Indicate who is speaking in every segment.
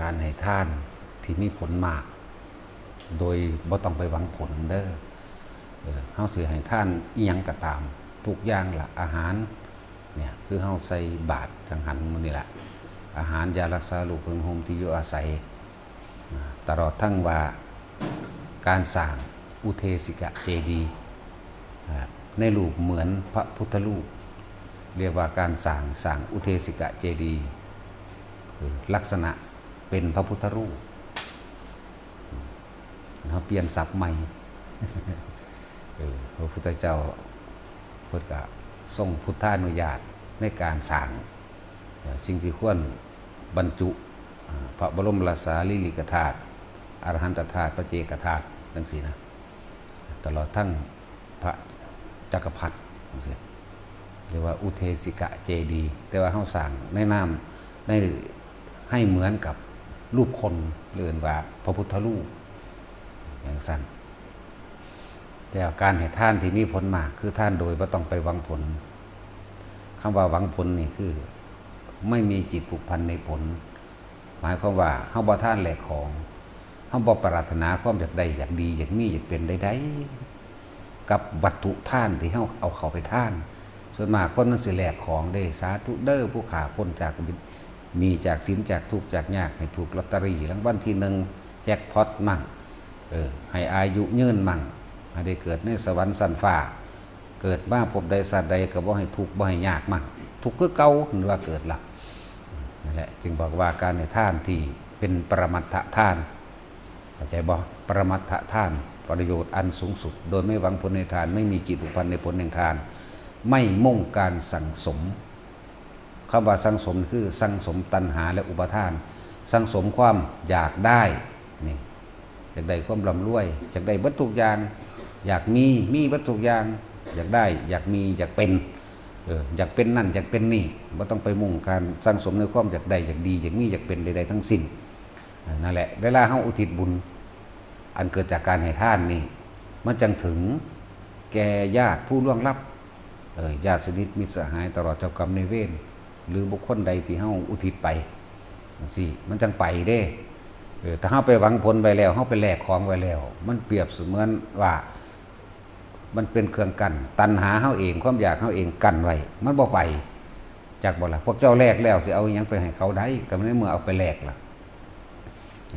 Speaker 1: การให้ท่านที่มีผลมาก โดยบ่ต้องไปหวังผลเด้อเออเฮาสิให้ท่านอีหยังก็ตาม ทุกอย่างละอาหารเนี่ยคือเฮาใส่บาตรจังหันมื้อนี่แหละอาหารยารักษาโรคเพิ่งโฮมที่อยู่อาศัย ตลอดทั้งว่าการสร้างอุเทสิกะเจดีในรูปเหมือนพระพุทธรูป เรียกว่าการสร้างสร้างอุเทสิกะเจดีลักษณะ เป็นพระพุทธรูปเราเปลี่ยนศัพท์ใหม่พระพุทธเจ้าพุทธะทรงพุทธานุญาตในการสร้าง สิ่งที่ควรบรรจุ พระบรมราชาลิลิกธาตุอรหันตธาตุพระเจกธาตุดังสีนะตลอดทั้งพระจักรพรรดิเรียกว่าอุเทสิกะเจดี แต่ว่าเฮาสร้างในนามในให้เหมือนกับ รูปคนเรื่อนว่าพระพุทธรูปอย่างสั้นแต่การให้ท่านที่มีผลมาก คือท่านโดยบ่ต้องไปหวังผลคำว่าหวังผลนี่คือ ไม่มีจิตผูกพันในผล หมายความว่าเฮาบ่ท่านแหลกของเฮาบ่ปรารถนาความอยากได้อยากดีอยากมีอยากเป็นใดๆกับวัตถุท่านที่เฮาเอาเข้าไปท่าน ส่วนมากคนมันสิแหลกของได้สาธุเด้อผู้ขาพ้นจากวิ มีจากสินจากทุกจากยากให้ถูกลอตเตอรี่รางวัลที่หนึ่งแจ็คพอตมั่งเออให้อายุยืนมั่งให้ได้เกิดในสวรรค์สันฟ้า เกิดมาพบใดสัตว์ใดก็บ่ให้ทุกบ่ให้ยากมั่งทุกคือเก่าหรือว่าเกิดละนั่นแหละจึงบอกว่าการในท่านที่เป็นปรมัตถท่านเข้าใจบ่ปรมัตถท่านประโยชน์อันสูงสุด โดยไม่หวังผลในทาน ไม่มีจิตอุพันในผลแห่งทาน ไม่มุ่งการสั่งสม คำว่าสังสมคือสังสมตัณหาและอุปทาน สังสมความอยากได้นี่อยากได้ความร่ำรวยอยากได้วัตถุอย่าง อยากมีมีวัตถุอย่าง อยากได้อยากมีอยากเป็นเอออยากเป็นนั่นอยากเป็นนี่ไม่ต้องไปมุ่งการสั่งสมในความอยากได้อยากดีอยากมีอยากเป็นใดๆทั้งสิ้นอ่านั่นแหละ เวลาเฮาอุทิศบุญ อันเกิดจากการให้ท่านนี่ มันจังถึงแก่ญาติผู้ล่วงลับเออญาติสนิทมิตรสหายตลอดเจ้ากรรมในเวร หรือบุคคลใดที่เฮาอุทิศไปสิมันจังไปเด้เออถ้าเฮาไปหวังผลไปแล้วเฮาไปแลกของไว้แล้ว มันเปรียบเสมือนว่ามันเป็นเครื่องกัน ตันหาเฮาเองความอยากเฮาเองกันไว้มันบ่ไปจากบ่ล่ะพวกเจ้าแลกแล้วสิเอาอยังไปให้เขาได้ก็ในเมื่อเอาไปแลกล่ะ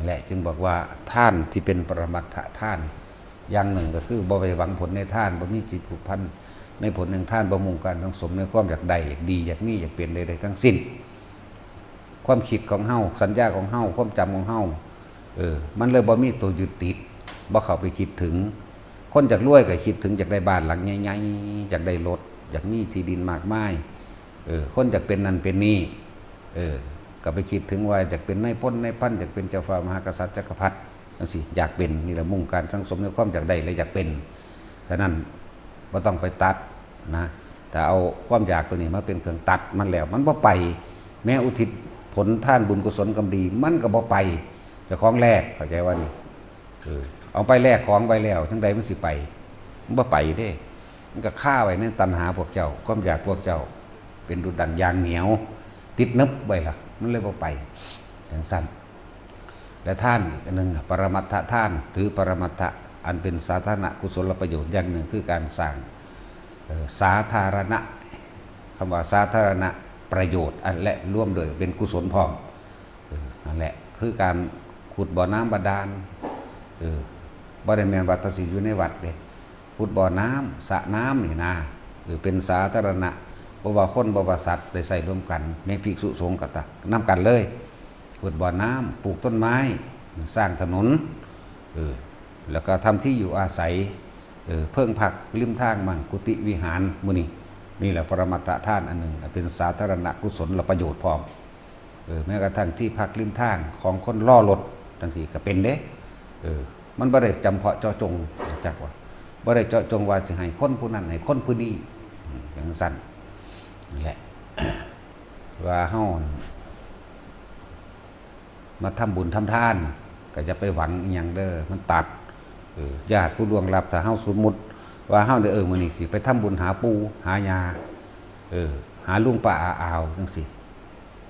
Speaker 1: แหละจึงบอกว่าท่านที่เป็นปรมัตถท่าน อย่างหนึ่งก็คือบ่ไปหวังผลในท่านบ่มีจิตผูกพันธ ในผลแห่งท่านประมุงการทั้งสมในความอยากได้อยากดีอยากมีอยากเปลี่ยนใดๆทั้งสิ้น ความคิดของเฮาสัญญาของเฮาความจำของเฮาเออมันเลยบ่มีตัวยึดติดบ่เข้าไปคิดถึง คนอยากรวยก็คิดถึงอยากได้บ้านหลังใหญ่ๆอยากได้รถอยากมีที่ดินมากมายเออคนอยากเป็นนั่นเป็นนี่เออก็ไปคิดถึงว่าอยากเป็นนายพลนายพันอยากเป็นเจ้าฟ้ามหากษัตริย์จักรพรรดิจังซี่อยากเป็นนี่แหละมุ่งการสังสมในความอยากได้และอยากเป็นฉะนั้น ว่าต้องไปตัดนะแต่เอาความอยากตัวนี้มาเป็นเครื่องตัดมันแล้ว มันบ่ไป แม้อุทิศผลท่านบุญกุศลกำดี มันก็บ่ไปจะของแรกเข้าใจว่านี่เออเอาไปแลกของไปแล้ว ทั้งใดมันสิไป มันบ่ไปเด้ มันก็ฆ่าไว้ในตัณหาพวกเจ้า ความอยากพวกเจ้า เป็นดุจดังยางเหนียว ติดนึบไว้ล่ะ มันเลยบ่ไปอย่างสั้นและท่านอีกอันหนึ่งอะปรมัตถท่าน ถือปรมัตถะ อันเป็นสาธารณกุศลประโยชน์อย่างหนึ่งคือการสร้างสาธารณะคำว่าสาธารณะประโยชน์ อันและร่วมโดยเป็นกุศลพร้อมออนั่นแหละคือการขุดบ่อน้ำบาดาลบ่ได้แมนวัดตสิอยู่ในวัดเด้ขุดบ่อน้ำสระน้ำนี่นะหรือเป็นสาธารณะบ่ว่าคนบ่ว่าสัตว์ได้ใส่ร่วมกันแม้ภิกษุสงฆ์ก็ตะนํกันเลยขุดบ่อน้ำปลูกต้นไม้ สร้างถนนเออ แล้วก็ทำที่อยู่อาศัยเออเพิ่งผักริมทางมังกุฏิวิหารมุนีนี่แหละปรมัตถท่านอันหนึ่งเป็นสาธารณกุศลและประโยชน์พร้อมแม้กระทั่งที่พักริมทางของคนล่อรถทั้งสี่ก็เป็นเด้เออมันบ่ได้จำเพาะเจาะจงจักว่าบ่ได้เจาะจงว่าสิให้คนผู้นั้นให้คนผู้นี้อย่างสั้นนั่นแหละว่าเฮามาทำบุญทำทาน ก็จะไปหวังอย่างเด้อมันตัด ญาติผู้ล่วงลับถ้าเฮาสมมุติ ว่าเฮาได้เออมื้อนี้สิ ไปทำบุญหาปูหายาเออหาลุงป้าอาอาวจังสิ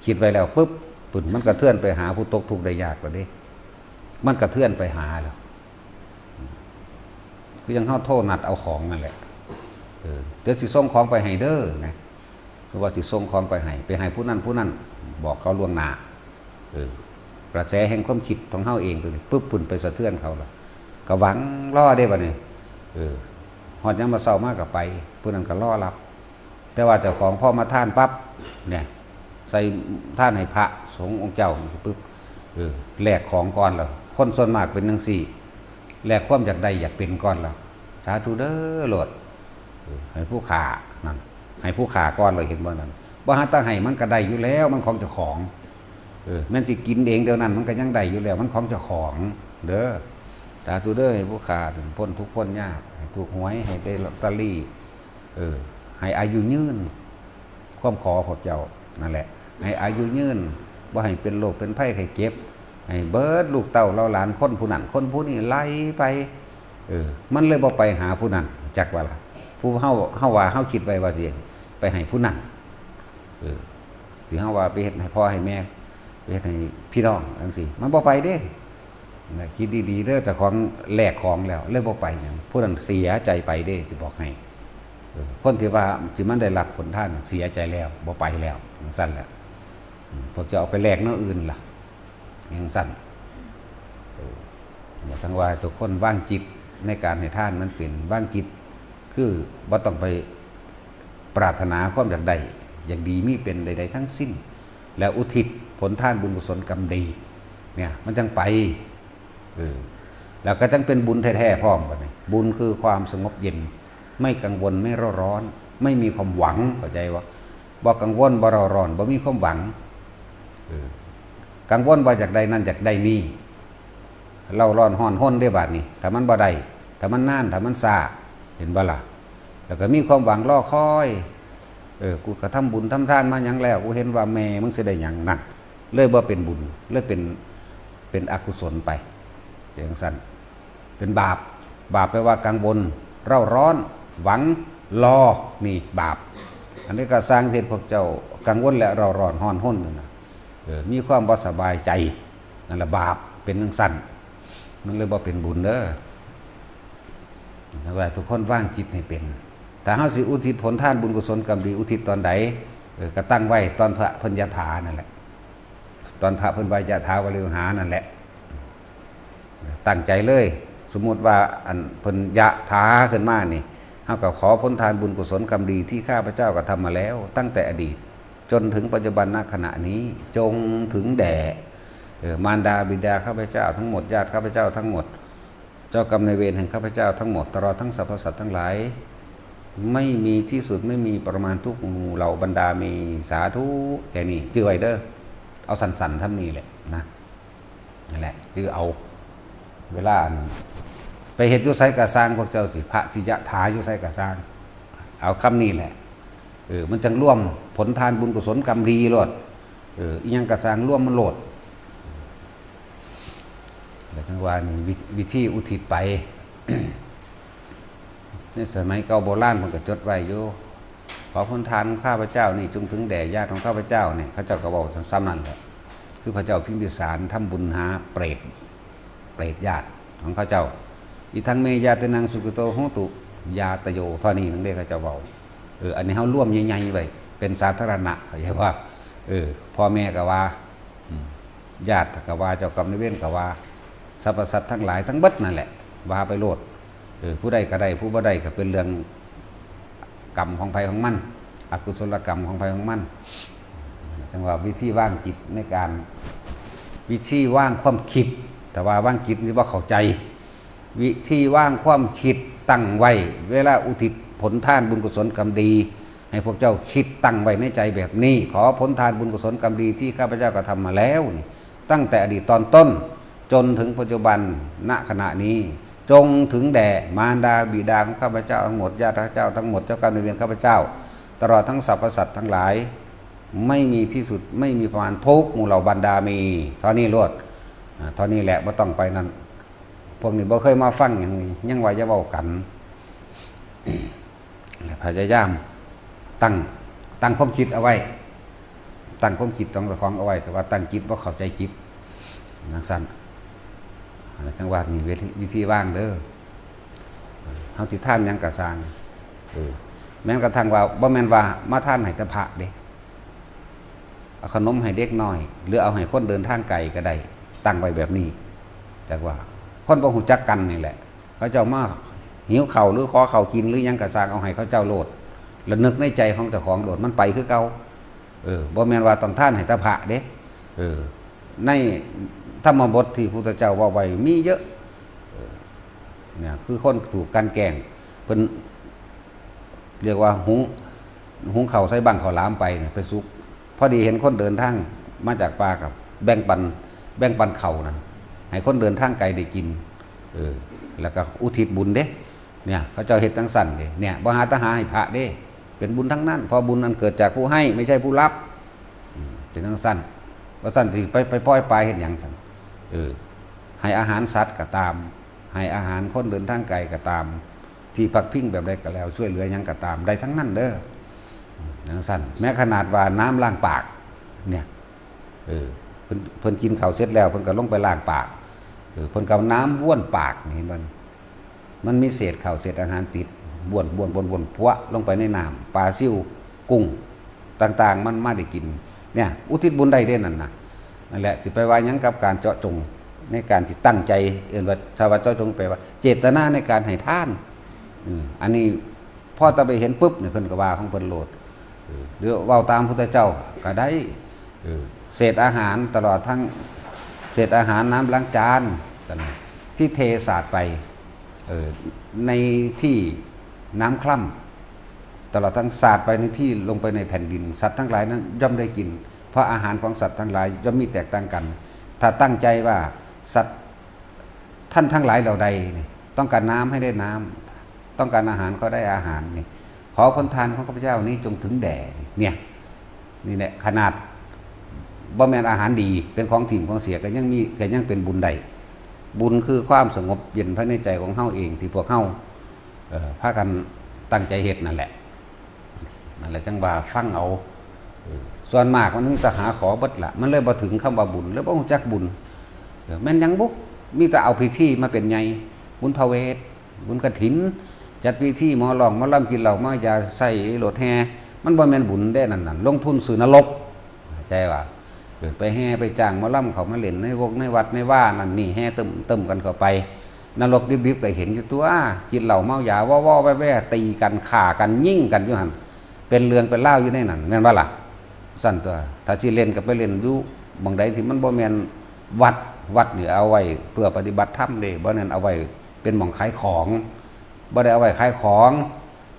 Speaker 1: คิดไว้แล้วปุ๊บปุ่นมันกระเทือนไปหาผู้ตกทุกข์ได้ยากกว่านี้มันกระเทือนไปหาแล้วคือยังเข้าโทษนัดเอาของนั่นแหละเออเดี๋ยวสิส่งของไปให้เด้อไงคือว่าสิส่งของไปให้ไปให้ผู้นั้นผู้นั้นบอกเขาล่วงหน้าเออกระแสแห่งความคิดของเขาเองตัวนี้ปุ๊บปุ่นไปสะเทือนเขาละ ก็หวังล่อได้บ่เนี่ยเออหอดยังมาเศร้ามากกับไปผู้นั้นก็ล่อรับ แต่ว่าเจ้าของพ่อมาท่านปั๊บเนี่ยใส่ท่านให้พระสงฆ์องค์เจ้าปุ๊บเออแลกของก่อนแล้วคนส่วนมากเป็นนังสี่แหลกความอยากได้อยากเป็นก่อนแล้วสาธุเด้อโหลดให้ผู้ขานั่นให้ผู้ขาก่อนเลยเห็นบ่นั่นบ่หาตั้งให้มันก็ได้อยู่แล้วมันของเจ้าของเออแม่นสิกินเองเดียวนั้นมันก็ยังได้อยู่แล้วมันของเจ้าของเด้อ สาธุเด้อให้ผู้ขาดพ้นทุกพ้นยากให้ถูกหวยให้ได้ลอตเตอรี่เออให้อายุยืน ความขอพระเจ้านั่นแหละ ให้อายุยืนว่าให้เป็นโรคเป็นไข้ไข้เจ็บให้เบิดลูกเต้าเราหลานคนผู้นั้นคนผู้นี้ไล่ไปเออมันเลยบ่ไปหาผู้นั้นจักว่าล่ะผู้เฮาเฮาว่าเฮาคิดไว้ว่าสิไปให้ผู้นั้นเออสิเฮาว่าไปเฮ็ดให้พ่อให้แม่ไปเฮ็ดให้พี่น้องจังซี่มันบ่ไปเด้ นะคิดดีๆเด้อแต่ของแลกของแล้วเลยบ่ไปหยังผู้นั้นเสียใจไปเด้สิบอกให้คนที่ว่าสิมันได้รับผลท่านเสียใจแล้วบ่ไปแล้วอย่างสั้นแหละอืมพวกจะเอาไปแลกเนื้ออื่นล่ะอย่างสั้นเอออย่าทั้งว่าทุกคนว่างจิตในการให้ท่านนั้นเป็นว่างจิต คือบ่ต้องไปปรารถนาความอยากได้อย่างดีมีเป็นใด ๆ ทั้งสิ้น แล้วอุทิศผลท่านบุญกุศลกรรมดีเนี่ยมันจังไป แล้วก็จังเป็นบุญแท้ๆพร้อมกันบุญคือความสงบเย็น ไม่กังวลไม่ร้อนร้อน ไม่มีความหวังเข้าใจว่าบ่กังวลบ่ร้อนร้อนบ่มีความหวังกังวลว่าจากใดนั่นจากใดนี่เราร้อนห้อนห้นได้บาดนี้ถ้ามันบ่ได้ถ้ามันน่านถ้ามันซาเห็นบ่ล่ะแล้วก็มีความหวังรอคอยเออกูก็ทำบุญทำทานมาหยังแล้วกูเห็นว่าแม่มึงสิได้หยังนั่นเลยบ่เป็นบุญเลยเป็นเป็นอกุศลไป อย่างสั้นเป็นบาป บาปแปลว่ากังวลเร่าร้อน หวังรอนี่บาป อันนี้ก็สร้างเหตุพวกเจ้ากังวลและเร่าร้อนห้อนห้นนะมีความบ่สบายใจนั่นแหละบาปเป็นนังสั้นมันเลยบ่เป็นบุญเด้อแล้วทุกคนว่างจิตให้เป็นแต่เฮาสิอุทิศผลท่านบุญกุศลกรรมดีอุทิศตอนใดก็ตั้งไว้ตอนพระพัญญาถานั่นแหละ ตอนพระพิ่นวายาถาวริวหานั่นแหละ ตั้งใจเลย สมมติว่าอันเพิ่นยะถาขึ้นมานี่เฮาก็ขอพ้นทานบุญกุศลกรรมดีที่ข้าพเจ้าก็ทำมาแล้ว ตั้งแต่อดีต จนถึงปัจจุบันณขณะนี้จงถึงแด่มารดาบิดาข้าพเจ้าทั้งหมดญาติข้าพเจ้าทั้งหมด เจ้ากรรมในเวรแห่งข้าพเจ้าทั้งหมดตลอดทั้งสรรพสัตว์ทั้งหลายไม่มีที่สุดไม่มีประมาณทุกหมู่เหล่าบรรดามีสาธุแค่นี้จื้อไวเด้อเอาสันๆทำนี้แหละนะนั่นแหละจื้อเอา เวลาอันไปเห็นยุไสกะสร้างพวกเจ้าสิพระสิยะถายุไสกะสร้างเอาคำนี้แหละเออมันจังร่วมผลทานบุญกุศลกรรมดีโลดเอออีหยังกะสร้างร่วมมันโลดแล้วทั้งว่านี่วิวิธีอุทิศไปในสมัยเก่าโบราณมันก็จดไว้อยู่ขอผลทานข้าพเจ้านี่จงถึงแด่ญาติของข้าพเจ้าเนี่ยเขาเจ้าก็บอกซ้ำนั่นแหละคือพระเจ้าพิมพิสารทำบุญหาเปรต เปรตญาติของเขาเจ้า อีทั้งเมยาตินังสุกโตโหตุยาตโยท่านี้นั่นเรียกเขาเจ้าเบาเอออันนี้เขาร่วมใหญ่ๆไว้เป็นสาธารณะเขาใจว่าเออพ่อแม่ก็ว่าญาติก็ว่าเจ้ากรรมนายเวรก็ว่าสรรพสัตว์ทั้งหลายทั้งเบัดนั่นแหละว่าไปโลดเออผู้ใดก็ได้ผู้บ่ได้ก็เป็นเรื่องกรรมของภัยของมันอกุศลกรรมของภัยของมันจังว่าวิธีว่างจิตในการวิธีว่างความคิด แต่ว่าว่างจิตนี่ว่าเข้าใจ วิธีว่างความคิดตั้งไว้ เวลาอุทิศผลทานบุญกุศลกรรมดี ให้พวกเจ้าคิดตั้งไว้ในใจแบบนี้ ขอผลทานบุญกุศลกรรมดีที่ข้าพเจ้าก็ทำมาแล้วนี่ตั้งแต่อดีตตอนต้น จนถึงปัจจุบันณขณะนี้ จงถึงแด่มารดาบิดาของข้าพเจ้าทั้งหมดญาติข้าพเจ้าทั้งหมดเจ้ากรรมนายเวรข้าพเจ้า ตลอดทั้งสรรพสัตว์ทั้งหลาย ไม่มีที่สุดไม่มีประมาณทุกหมู่เหล่าบรรดามีเท่านี้รวด เท่านี้แหละไม่ต้องไปนั่นพวกนี้บ่เคยมาฟังอย่างนี้ยังว่าจะเว้ากันและพยายามตั้งตั้งความคิดเอาไว้ ตั้งความคิดต้องตะคองเอาไว้ แต่ว่าตั้งจิตว่าเข้าใจจิตนักสั้นจังหวะนี้วิธีว่างเด้อเฮาสิท่านยังกระสางเออแม้กระทั่งว่าบ่แม่นว่ามาท่านให้ต่พระเด้เอาขนมให้เด็กน้อย หรือเอาให้คนเดินทางไกลก็ได้ ตั้งไว้แบบนี้จากว่าคนบ่ฮู้จักกันนี่แหละ เขาเจ้ามากหิวเข่าหรือขอเข่ากินหรือยังกระสร้างเอาให้เขาเจ้าโลดแล้วนึกในใจของเจ้าของโลดมันไปคือเก่าเออบ่แม่นว่าต้องท่านให้ตะพระเด้เออในธรรมบทที่พุทธเจ้าว่าไว้มีเยอะเนี่ยคือคนถูกการแกงเพิ่นเรียกว่าหุงหุงเข่าใส่บังเข้าวหลามไปเนี่ยไปซุก พอดีเห็นคนเดินทางมาจากป่ากับ แบ่งปัน แบ่งปันเข่านั่นให้คนเดินทางไกลได้กินเออแล้วก็อุทิศบุญเด้เนี่ยเขาเจ้าเฮ็ดทั้งสั่นเด้เนี่ยบ่หาตหาให้พระเด้ เป็นบุญทั้งนั้นเพอบุญนั้นเกิดจากผู้ให้ไม่ใช่ผู้รับเป็นทั้งสั้นว่าสั้นที่ไปไปปล่อยไปเห็นอย่างสั่นเออให้อาหารสัตว์ก็ตาม ให้อาหารคนเดินทางไกลก็ตาม ที่พักพิงแบบใดก็แล้ว ช่วยเหลือยังก็ตามได้ทั้งนั้นเด้อทั้งสั้นแม้ขนาดว่าน้ำล้างปากเนี่ยเออ เพิ่นเพิ่นกินข้าวเสร็จแล้วเพิ่นก็ลงไปล้างปากเออเพิ่นก็เอาน้ำบ้วนปากนี่เห็นบ่มันมีเศษข้าวเศษอาหารติดบ้วนบ้วนบ้วนบ้วนพวะลงไปในน้ำปลาซิ่วกุ้งต่างๆ มันมาได้กินเนี่ยอุทิศบุญได้เด่นนั่นนะนั่นแหละสิไปว่ายังกับการเจาะจงในการที่ตั้งใจเอื่นว่าชาวาเจาะจงไปว่า เจตนาในการให้ท่านอันนี้พอตะไปเห็นปุ๊บเนี่ยเพิ่นก็ว่าของเพิ่นโหลดเออหรือเว้าตามพุทธเจ้าก็ได้ เศษอาหารตลอดทั้งเศษอาหารน้ำล้างจานที่เทสาดไปออในที่น้ำคล่ำตลอดทั้งสาดไปในที่ลงไปในแผ่นดิน สัตว์ทั้งหลายนั้นย่อมได้กิน เพราะอาหารของสัตว์ทั้งหลายย่อมมีแตกต่างกัน ถ้าตั้งใจว่าสัตว์ท่านทั้งหลายเหล่าใดต้องการน้ำให้ได้น้ำต้องการอาหารก็ได้อาหารนี่ขอคนทานของข้าพเจ้านี้จงถึงแด่เนี่ยนี่แหละขนาด บ่แมนอาหารดี เป็นของถิ่มของเสียก็ยังมีก็ยังเป็นบุญใดบุญคือความสงบเย็นภายในใจของเฮาเองที่พวกเฮาเอ่อพากันตั้งใจเฮ็ดนั่นแหละนั่นแหละจังว่าฟังเอาส่วนมากมันมีแต่หาขอบิดละมันเลยบ่ถึงคำว่าบุญแล้วบ่รู้จักบุญแม่นยังบุมีแต่เอาพิธีมาเป็นไงบุญพระเวทบุญกฐิน จัดพิธีหมอลองมอลำกินเหล้ามายาใส่โหลดแฮมันบ่แม่นบุญได้นั่นน่ะลงทุนซื้อนรกใจว่า ไปแห่ไปจ้างมาล่ำเขามาเล่นในวกในวัดในว่านั่นนี่แห่ตึมเตึมกันเข้าไปนรกดิบๆก็เห็นอยู่ตัวกินเหล้าเมายาว่าว่าแว่แวตีกันข่ากันยิ่งกันอยู่หันเป็นเรื่องเป็นเล่าอยู่ในนั้นแม่นว่าล่ะสั่นตัวถ้าสิเล่นก็ไปเล่นอยู่บางใดที่มันบ่แม่นวัดวัดนี่เอาไว้เพื่อปฏิบัติธรรมเด้บ่นั่นเอาไว้เป็นหม่องขายของบ่ได้เอาไว้ขายของ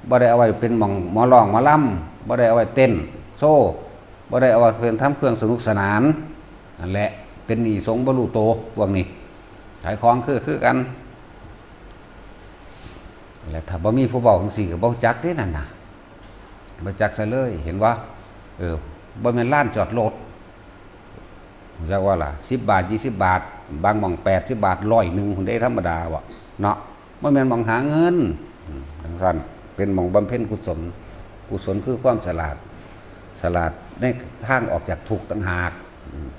Speaker 1: บ่ได้เอาไว้เป็นหม่องหมอร้องหมอลำบ่ได้เอาไว้เต้นโซ่ บ่ได้เอาว่าเป็นทำเครื่องสนุกสนานนั่นแหละเป็นหนี้สงบรรลุโตพวกนี้ขายของคือคือกันและถ้าบ่มีผู้บอกจังซี่ก็บ่จักเด้นั่นน่ะบ่จักซะเลย เห็นว่าเออบ่แม่นล้านจอดรถรู้จักว่าล่ะ10 บาท 20 บาท บางหม่อง80บาทร้อยหนึงพุ่นได้ธรรมดาว่ะเนาะบ่แม่นหม่องหาเงินจังซั่นเป็นหม่องบำเพ็ญกุศลกุศลคือความฉลาดฉลาด ในทางออกจากทุกต่างหาก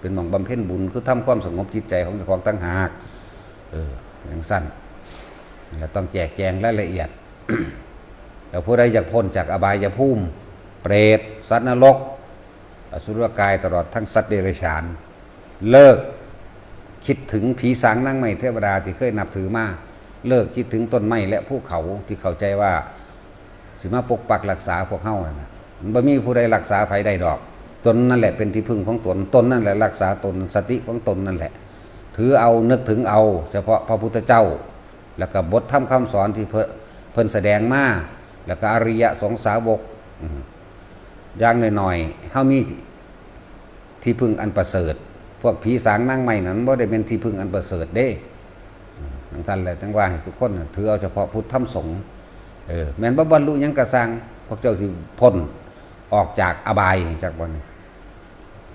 Speaker 1: เป็นหมองบำเพ็ญบุญคือทำความสงบจิตใจของเจ้าของต่างหาก เอออย่างสั้นแล้วต้องแจกแจงรายละเอียดแล้วผู้ใดอยากพ้นจากอบายภูมิ เปรต สัตว์นรก อสุรกายตลอดทั้งสัตว์เดรัจฉาน เลิกคิดถึงผีสางนั่งไม้เทวดาที่เคยนับถือมาเลิกคิดถึงต้นไม้และภูเขาที่เข้าใจว่า สิมาปกปักรักษาพวกเฮาน่ะ บ่มีผู้ใดรักษาภัยใดดอก ตนนั่นแหละเป็นที่พึ่งของตนตนนั่นแหละรักษาตนสติของตนนั่นแหละ ถือเอานึกถึงเอา เฉพาะพระพุทธเจ้า แล้วก็บทธรรมคำสอนที่เพิ่นแสดงมาแล้วก็อริยสงสาวกอย่างหน่อยๆเฮามีที่พึ่งอันประเสริฐ พวกผีสางนั่งใหม่นั้นบ่ได้เป็นที่พึ่งอันประเสริฐเด้ทั้งท่านเลยทั้งว่าทุกคนถือเอาเฉพาะพุทธธรรมสงฆ์เออแม่นบ่บรรลุยังกระสังพวกเจ้าสิพ้น ออกจากอบายจากบน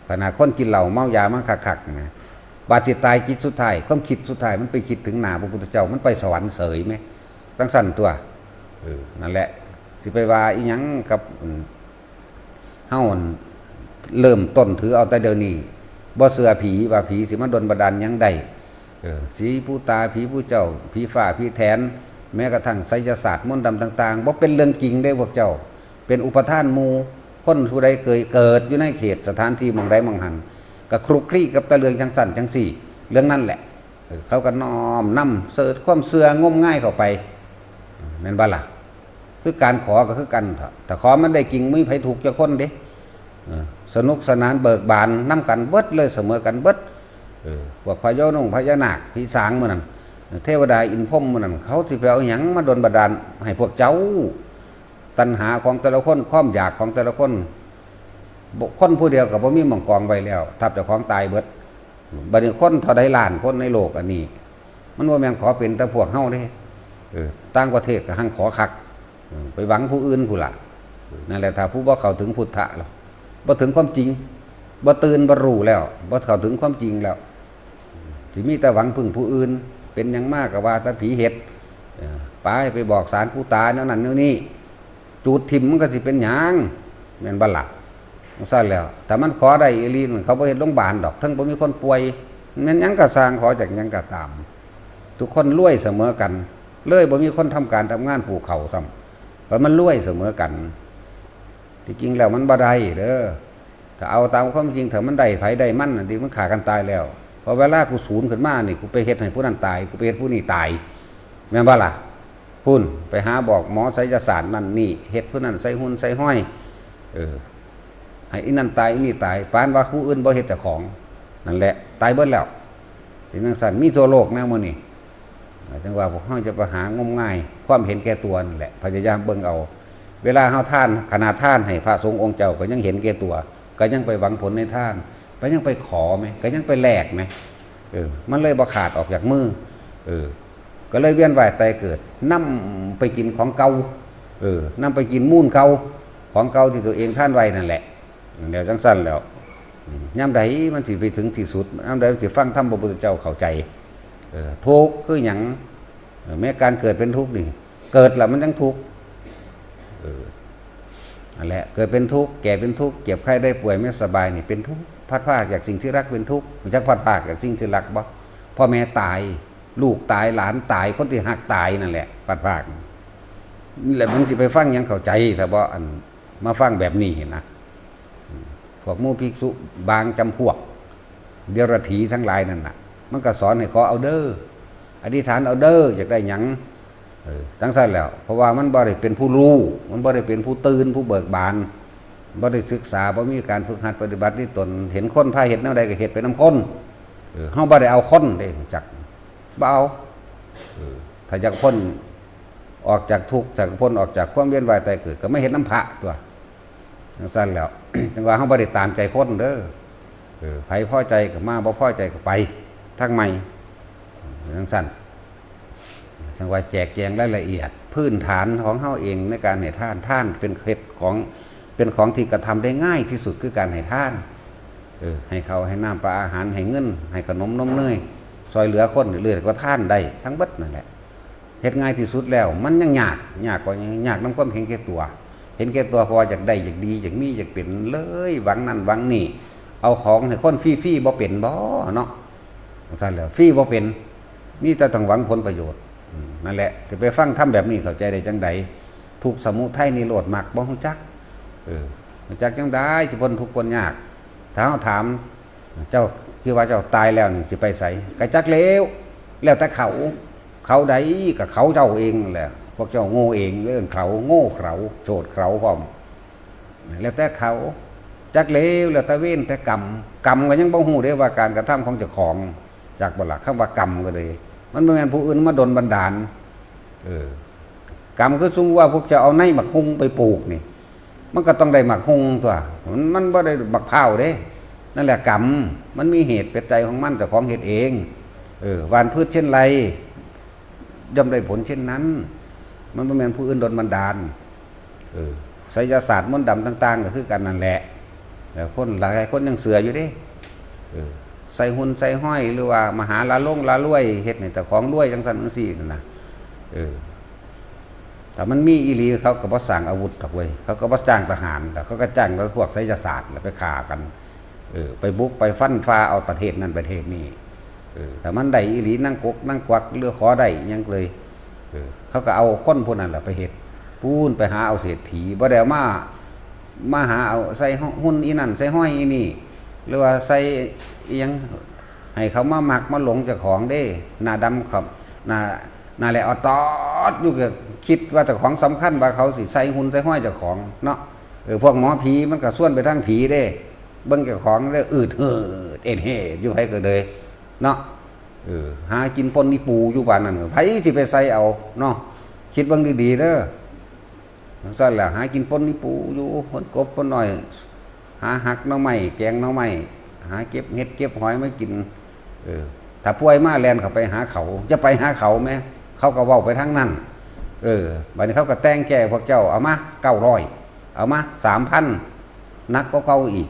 Speaker 1: ขณะคนกินเหล้าเมายามันคักๆนะบาดสิตายจิตสุดท้ายความคิดสุดท้ายมันไปคิดถึงหนาพระพุทธเจ้ามันไปสวรรค์เสยไหมตั้งสั่นตัวเออนั่นแหละสิไปว่าอีหยังกับเฮาอั่นเริ่มต้นถือเอาแต่เดี๋ยวนี้บ่เสือผีว่าผีสิมาดนบันดาลยังใดเออสีผู้ตาผีผู้เจ้าผีฝ่าผีแทน แม้กระทั่งไสยศาสตร์มนต์ดำต่าง ๆบ่เป็นเรื่องจริงได้พวกเจ้า เป็นอุปทานมู คนผู้ใดเคยเกิดอยู่ในเขตสถานที่มองใดหมองหันก็คลุกคลีกับตะเลืองจังสั่นจังสี่ เรื่องนั้นแหละเขาก็น้อมนำเสิร์ชความเสืองมง่ายเข้าไปแม่นบ่ล่ะคือการขอก็คือกันเถอะแต่ขอมันได้กิ่งมือไผถูกจะคนเด้สนุกสนานเบิกบานน้ำกันเบิดเลยเสมอกันเบิดพวกพญานงพญานาคพี่สางมื่อนั้นเทวดาอินพรมมื่อนั้นเขาสิไปเอาหยังมาดนบันดาลให้พวกเจ้า ตัณหาของแต่ละคนความอยากของแต่ละคนบุคคนผู้เดียวกับบ่มีมองกองไว้แล้วทับเจ้าของตายเบิดบัดนี้คนเท่าใดล้านคนในโลกอันนี้ มันว่าแมงขอเป็นแต่พวกเฮาเด้ต่างประเทศก็หังขอคัก ไปหวังผู้อื่นผู้ละนั่นแหละถ้าผู้บ่เข้าถึงพุทธะแล้วบ่ถึงความจริงบ่ตื่นบ่รู้แล้วบ่เข้าถึงความจริงแล้วสิมีแต่หวังพึ่งผู้อื่น เป็นยังมากกว่าแต่ผีเห็ดไปไปบอกสารผู้ตายแนวนั้นนวนี้ จูดทิมมันก็สิเป็นหยังแม่นบ่ล่ะจังซั่นแล้วแต่มันขอได้อีหลีนเขาบ่เฮ็ดโรงพยาบาลดอกทั้งบ่มีคนป่วยแม่นยังก็สร้างขอจากยังก็ตาม ทุกคนรวยเสมอกัน เลยบ่มีคนทำการทำงานปลูกเขาซ้ำเพราะมันรวยเสมอกันที่จริงแล้วมันบ่ได้เด้อถ้าเอาตามความจริงถ้ามันได้ไผได้มันน่ะที่มันขากันตายแล้วพอเวลากูสูญขึ้นมานี่กูไปเฮ็ดให้ผู้นั้นตายกูไปเฮ็ดผู้นี้ตาย แม่นบ่ล่ะ พุ่นไปหาบอกหมอไสยศาสตร์นั่นนี่เฮ็ดผู้นั้นใส่หุ่นใส่ห้อย เออให้อีนั่นตายอีนี่ตายปานว่าผู้อื่นบ่เฮ็ดเจ้าของนั่นแหละ ตายเบิดแล้วถึงนังสันมีตัวโลกแนวมื้อนี้จังว่าพวกเขาจะประหางมง่าย ความเห็นแก่ตัวนั่นแหละพยายามเบิ่งเอา เวลาเฮาท่านขนาดท่านให้พระสงฆ์องค์เจ้าก็ยังเห็นแก่ตัว ก็ยังไปหวังผลในท่านก็ยังไปขอไหมก็ยังไปแลกไหมเออมันเลยบ่ขาดออกจากมือเออ ก็เลยเวียนว่ายตายเกิดนํไปกินของเก่าเออนํไปกินมูลเก่าของเก่าที่ตัวเองท่านไว้นั่นแหละเดี๋ยวจังสั้นแล้วย่ำใดมันสิไปถึงที่สุดย่ำใดมันสิฟังธรรมพระพุทธเจ้าเข้าใจเออทุกข์คืออย่างแม้การเกิดเป็นทุกข์นี่ เกิดแล้วมันยังทุกข์เออนั่นแหละเกิดเป็นทุกข์แก่เป็นทุกข์เจ็บไข้ได้ป่วยไม่สบายนี่เป็นทุกข์พัดภาคจากสิ่งที่รักเป็นทุกข์มันจะพัดภาคจากสิ่งที่รักบ่พ่อแม่ตาย ลูกตายหลานตายคนที่หักตายนั่นแหละพัดภาคนี่แหละมันจะไปฟังยังเข้าใจแต่บ่อันมาฟังแบบนี้นะพวกมู่ภิกษุบางจำพวก เดรัจฉีทั้งหลายนั่นน่ะ มันก็สอนให้ขอเอาเดอ้ออธิษฐานเอาเดอ้ออยากได้หยังทั้งสั้นแล้ว เพราะว่ามันบ่ได้เป็นผู้รู้มันบ่ได้เป็นผู้ตื่นผู้เบิกบานบ่ได้ศึกษาบ่มีการฝึกหัดปฏิบัตินี่ตนเห็นคนพาเห็ดแนวใดก็เห็ดไปน้ำคนเออเฮาบ่ได้เอาคนเด้จัก เอาถ้าอยากพ้นออกจากทุกข์จากพ้นออกจากความเวียนว่ายตายเกิด ก็ไม่เห็นน้ำพระตัวสั้นแล้วจังว่าเฮาบ่ได้ตามใจคนเด้อไผพอใจก็มาบ่พ่อใจก็ไปทั้งไม่ทั้งสั้นจังว่าแจกแจงรายละเอียด พื้นฐานของเฮาเองในการให้ท่านท่านเป็นเหตุของเป็นของที่กระทำได้ง่ายที่สุดคือการให้ท่านให้เขาให้น้ำปลาอาหารให้เงิน ให้ขนมนมเนย ซอยเหลือคนเหลือก็ท่านได้ทั้งเบิดนั่นแหละเฮ็ดง่ายที่สุดแล้ว มันยังยากยากกว่ายังยากน้ำความเห็นแก่ตัว เห็นแก่ตัวเพราะว่าอยากได้อยากดีอยากมีอยากเป็นเลยหวังนั่นหวังนี่ เอาของให้คนฟรีๆบ่เป็นบ่เนาะท่านแล้วฟรีบ่เป็นนี่แต่ต้องหวังผลประโยชน์นั่นแหละจะไปฟังทำแบบนี้เข้าใจได้จังใดทุกสมุทัยนิโรธมรรคบ่ฮู้จักเออฮู้จักจังได๋สิพ้นทุกข์พ้นยากถ้าเฮาถามเจ้า คือว่าเจ้าตายแล้วนี่สิไปไสก็จักแล้วแล้วแต่เขา เขาใดก็เขาเจ้าเองแหละพวกเจ้าโง่เองเรื่องเขาโง่เขาโฉดเขาพร้อมแล้วแต่เขาจักเลวแล้วแต่เว้นแต่กรรมกรรมก็ยังบ่ฮู้ได้ว่าการกระทำของเจ้าของ จากบ่ล่ะคำว่ากรรมก็เลย มันบ่แม่นผู้อื่นมาดลบันดาลเออกรรมคือสมมุติว่าพวกจะเอาในหมักฮุงไปปลูกนี่ มันก็ต้องได้หมักฮุงตัวมันมันบ่ได้บักพร้าเด้ นั่นแหละกรรมมันมีเหตุเป็นใจของมันแต่ของเหตุเองเออวานพืชเช่นไรย่อมได้ผลเช่นนั้น มันบ่แมนผู้อื่นดลบันดาลเออไสยศาสตร์มนต์ดำต่าง ๆ ก็คือกันนั่นแหละแต่คนหลายคนยังเสืออยู่ดิเออใส่หุ่นใส่ห้อยหรือว่ามหาลาล่งลารวยเฮ็ดนี่แต่ของรวยจังสันจังสี่นั่นนะเออแต่มันมีอีหลีเขาก็บ่สั่งอาวุธดอกเว้ยเขาก็บ่จ้างทหารแต่เขาก็จ้างพวกไสยศาสตร์แล้วไปฆ่ากัน เออไปบุกไปฟันฟ้าเอาประเทศนั้นประเทศนี้เออแต่มันได้อีหลีนั่งกกนั่งกวักเรือขอได้ยังเลยเออเขาก็เอาคนพวกนั้นแหละไปเฮ็ดปูนไปหาเอาเศรษฐีบ่ได้มามาหาเอาใส่หุ้นอีนั่นใส่ห้อยอีนี่ หรือว่าใส่ยังให้เขามาหมักมาหลงจ้าของเด้หน้าดำครับหน้าหน้าแหละเอาตอดอยู่กับคิดว่าจ้าของสำคัญว่าเขาสิใส่หุ่นใส่ห้อยจ้าของเนาะเออพวกหมอผีมันก็ส่วนไปทางผีเด้ เบิ่งเจ้าของเด้อืดเหือดเอ็นเฮดอยู่ไผก็เลยเนาะเออหากินปนนี่ปูอยู่บ้านนั่นไผสิไปใส่เอาเนาะคิดเบิ่งดีๆเด้อซั่นแหละหากินปนนี่ปูอยู่คนกบปนหน่อย หาหักน้องไม้แกงน้องไม้หาเก็บเห็ดเก็บหอยไม่กินเออถ้าป่วยมาแลนเขาไปหาเขา จะไปหาเขาไหมเขาก็เว้าไปทั้งนั้น เออบัดนี้เขาก็แต่งแก่พวกเจ้าเอามาเก้าร้อยเอามาสามพันนักก็เก่าอีก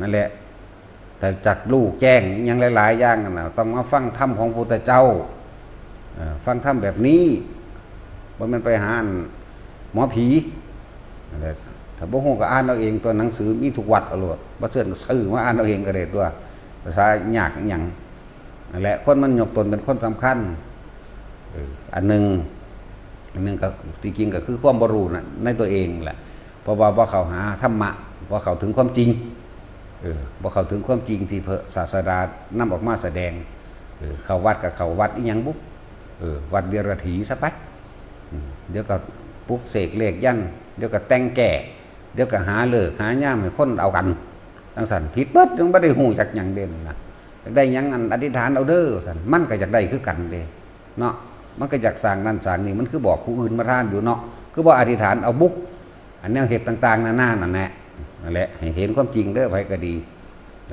Speaker 1: นั่นแหละ แต่จากลูกแจ้งยังหลาย ๆ อย่างนั่นนะต้องมาฟังธรรมของพระพุทธเจ้าฟังธรรมแบบนี้ว่ามันไปหาหมอผีนั่นแหละถ้าบ่ฮู้ก็อ่านเอาเองตัวหนังสือมีทุกวัดเอาโลดบ่เชิญก็ซื้อมาอ่านเอาเองก็ได้ตัวภาษายากอหยังนั่นแหละคนมันยกตนเป็นคนสำคัญอันหนึงอันหนึงก็ที่จริงก็คือความบ่รู้น่ะในตัวเองแหละเพราะว่าบ่เข้าหาธรรมะบ่เข้าถึงความจริง บ่เข้าถึงความจริงที่พระศาสดานำออกมาแสดงเขาวัดก็เขาวัดอีหยังบุ๊เออวัดเดียรถีซะปอืมเดี๋ยวก็ปลุกเสกเลขยันเดี๋ยวก็แต่งแก่ เดี๋ยวก็หาเลิกหาย่ามให้คนเอากันจังสันผิดเบิดยังไม่ได้หูจักหยังเด่นนะอยากได้ยังอันอธิษฐานเอาเด้อสันมันก็อยากได้คือกันเด้เนาะมันก็อยากสร้างนั่นสร้างนี่มันคือบอกผู้อื่นมาทานอยู่เนาะคือบอกอธิษฐานเอาบุกอันแนวเหตุต่าง ๆนานานั่นแหละ นั่นแหละให้เห็นความจริงเด้อไปก็ดี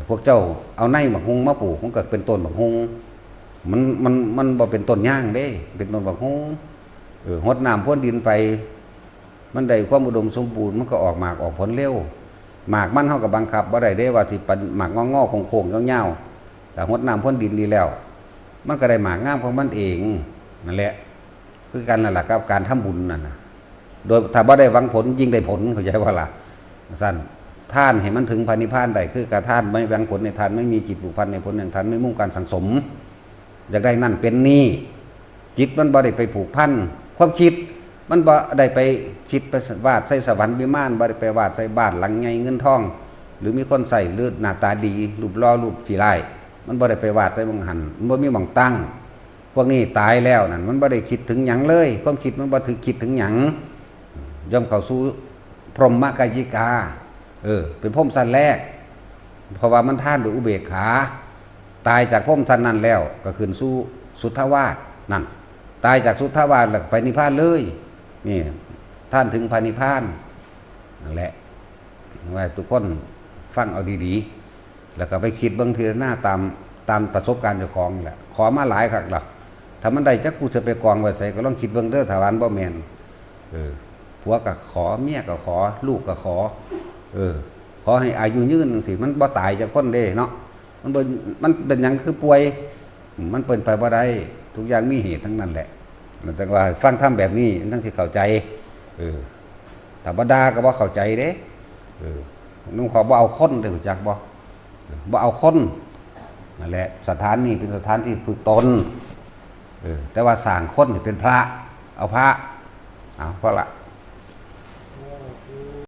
Speaker 1: พวกเจ้าเอาในบักฮงมาปลูกมันก็เป็นต้นบักฮงมันมันมันบ่เป็นต้นย่างเด้ เป็นต้นบักฮงเออหดน้ำพ่นดินไป มันได้ความอุดมสมบูรณ์มันก็ออกหมากออกผลเร็วหมากมันเท่ากับบังคับว่าได้ได้ว่าสิปันหมากงอๆโค้งๆเงาวๆแต่หดน้ำพ่นดินดีแล้ว มันก็ได้หมากงามของมันเองนั่นแหละ คือกันนั่นแหละกับการทำบุญนั่นนะโดยถ้าบ่ได้หวังผลยิ่งได้ผลเข้าใจว่าล่ะสั้น ท่านเห็นมันถึงพานิพานได้คือการท่านไม่หวังผลในทานไม่มีจิตผูกพันในผลอย่างทานไม่มุ่งการสังสม อยากได้นั่นเป็นนี่จิตมันบ่ได้ไปผูกพันความคิดมันบ่ได้ไปคิดไปวาดใส่สวรรค์วิมานบ่ได้ไปวาดใส่บ้านหลังใหญ่เงินทอง หรือมีคนใส่หรือหน้าตาดีรูปล่อรูปสีไายมันบ่ได้ไปวาดใส่บังหันมันบ่มีบังตั้ง พวกนี้ตายแล้วนั่นมันบ่ได้คิดถึงหยังเลย ความคิดมันบ่ถึงคิดถึงหยังย่อมเข้าสู่พรหมกายิกา เออ เป็นพรหมสันแรก เพราะว่ามันท่านด้วยอุเบกขา ตายจากพรหมสันนั้นแล้ว ก็ขึ้นสู่สุทธาวาสนั่น ตายจากสุทธาวาสแล้วไปนิพพานเลย นี่ ท่านถึงพานิพพานนั่นแหละว่าทุกคนฟังเอาดีๆ แล้วก็ไปคิดเบื้องทีหน้าตามตามประสบการณ์เจ้าของแหละ ขอมาหลายครั้งหรอกถ้ามันได้จักกูจะไปกองไว้ใส่ก็ต้องคิดเบื้องเด้อถาวรบ่แมนเออผัวก็ขอเมียก็ขอ ลูกก็ขอ เออ ขอให้อายุยืนจังสิมันบ่ตายจากคนเด้เนาะมันเป็นมันเป็นยังคือป่วย มันเป็นไปบ่ได้ทุกอย่างมีเหตุทั้งนั้นแหละแต่ว่าฟังทำแบบนี้ทั้งที่เข้าใจ เออถ้าบ่ด่าก็บ่เข้าใจเด้เออนุ่งขอบ่เอาคนเด้อจักบ่เออบ่เอาคนนั่นแหละสถานนี้เป็นสถานที่ฝึกตนเออแต่ว่าสร้างคนเป็นพระ เอาพระเอาพระละ